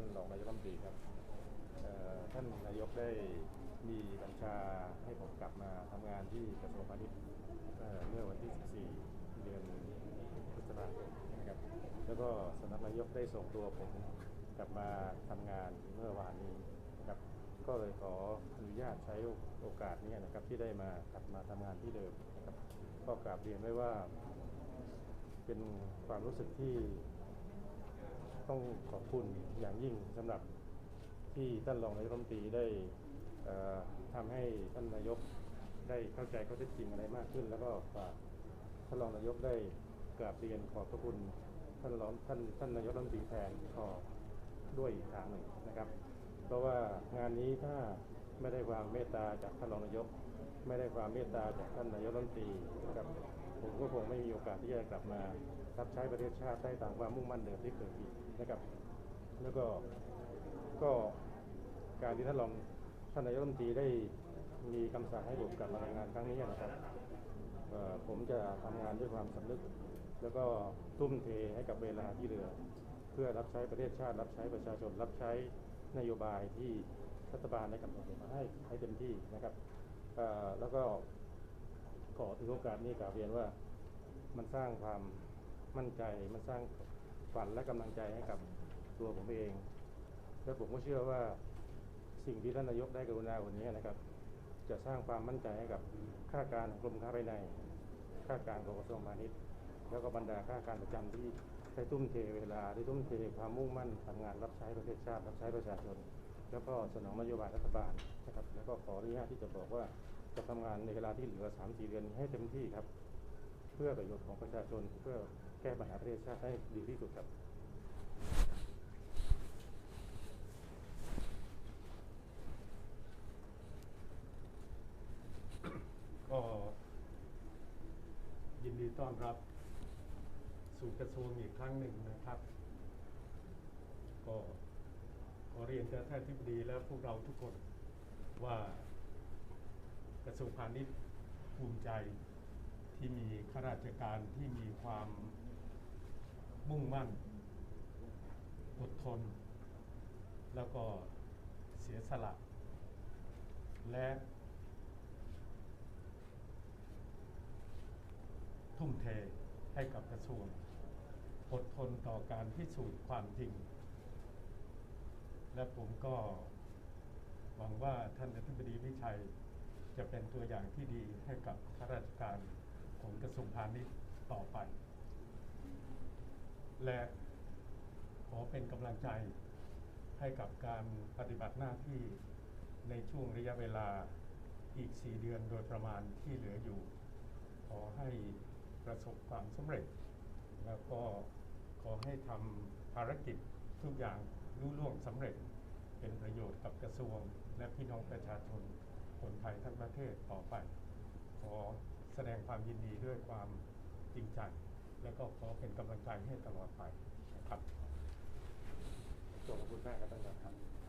านรองนายกรัฐมนตรีครับท่านนายกได้มีบัญชาให้ผมกลับมาทำงานที่กระทรวงพาณิชย์เมื่อวันที่ 14 เดือนพฤษภาคมนะครับ แล้วก็สำนักนายกได้ส่งตัวผมกลับมาทำงานเมื่อวานนี้นะครับ ก็เลยขออนุญาตใช้โอกาสนี้นะครับที่ได้มากลับมาทำงานที่เดิมนะครับก็กราบเรียนไว้ว่า เป็นความรู้สึกที่ ต้องขอบคุณอย่างยิ่งสำหรับที่ท่านรองนายกรัฐมนตรีได้เอ่อทำให้ท่านนายกได้เข้าใจข้อเท็จจริงอะไรมากขึ้น แล้วก็ฝากท่านรองนายกได้กราบเรียนขอบพระคุณท่านรองท่านท่านนายกรัฐมนตรีแทนขอด้วยอีกครั้งหนึ่งนะครับ เพราะว่างานนี้ถ้าไม่ได้ความเมตตาจากท่านรองนายก ไม่ได้ความเมตตาจากท่านนายกรัฐมนตรีนะครับ ผมก็คงไม่มีโอกาสที่จะกลับมารับใช้ประเทศชาติได้ตามความมุ่งมั่นเดิมที่เคยมีนะครับ แล้วก็ก็การที่ท่านรองท่านนายกรัฐมนตรีได้มีคำสั่งให้ผมกลับมารายงานครั้งนี้นะครับผมจะทำงานด้วยความสำนึก แล้วก็ทุ่มเทให้กับเวลาที่เหลือ เพื่อรับใช้ประเทศชาติ รับใช้ประชาชน รับใช้นโยบายที่รัฐบาลได้กำหนดมาให้ให้เต็มที่นะครับแล้วก็ ขอถือโอกาสนี้กล่าวเรียนว่ามันสร้างความมั่นใจ มันสร้างฝันและกำลังใจให้กับตัวผมเอง และผมก็เชื่อว่าสิ่งที่ท่านนายกได้กรุณาวันนี้นะครับ จะสร้างความมั่นใจให้กับข้าราชการกรมค้าภายในข้าราชการของกระทรวงพาณิชย์ แล้วก็บรรดาข้าราชการประจำที่ได้ทุ่มเทเวลาได้ทุ่มเทความมุ่งมั่นทำงานรับใช้ประเทศชาติรับใช้ประชาชน แล้วก็สนองนโยบายรัฐบาลนะครับ แล้วก็ขออนุญาตที่จะบอกว่า จะทำงานในเวลาที่เหลือ3-4เดือนให้เต็มที่ครับ เพื่อประโยชน์ของประชาชนเพื่อแก้ปัญหาประเทศชาติให้ดีที่สุดครับก็ยินดีต้อนรับ สู่กระทรวงอีกครั้งหนึ่งนะครับ ก็ขอเรียนกับท่านทิบดีและพวกเราทุกคนว่า ระทรวงพาณิชย์ภูมิใจที่มีข้าราชการที่มีความมุ่งมั่น อดทน แล้วก็เสียสละ และทุ่มเทให้กับกระทรวง อดทนต่อการพิสูจน์ความจริง และผมก็หวังว่าท่านอธิบดีวิชัย จะเป็นตัวอย่างที่ดีให้กับข้าราชการของกระทรวงพาณิชย์ต่อไป และขอเป็นกำลังใจให้กับการปฏิบัติหน้าที่ในช่วงระยะเวลาอีก 4 เดือนโดยประมาณที่เหลืออยู่ ขอให้ประสบความสำเร็จ แล้วก็ขอให้ทำภารกิจทุกอย่างรุ่ล่วงสำเร็จ เป็นประโยชน์กับกระทรวงและพี่น้องประชาชน คนไทยทั้งประเทศต่อไป ขอแสดงความยินดีด้วยความจริงใจ และก็ขอเป็นกำลังใจให้ตลอดไปนะครับขอบคุณมากครับท่านครับ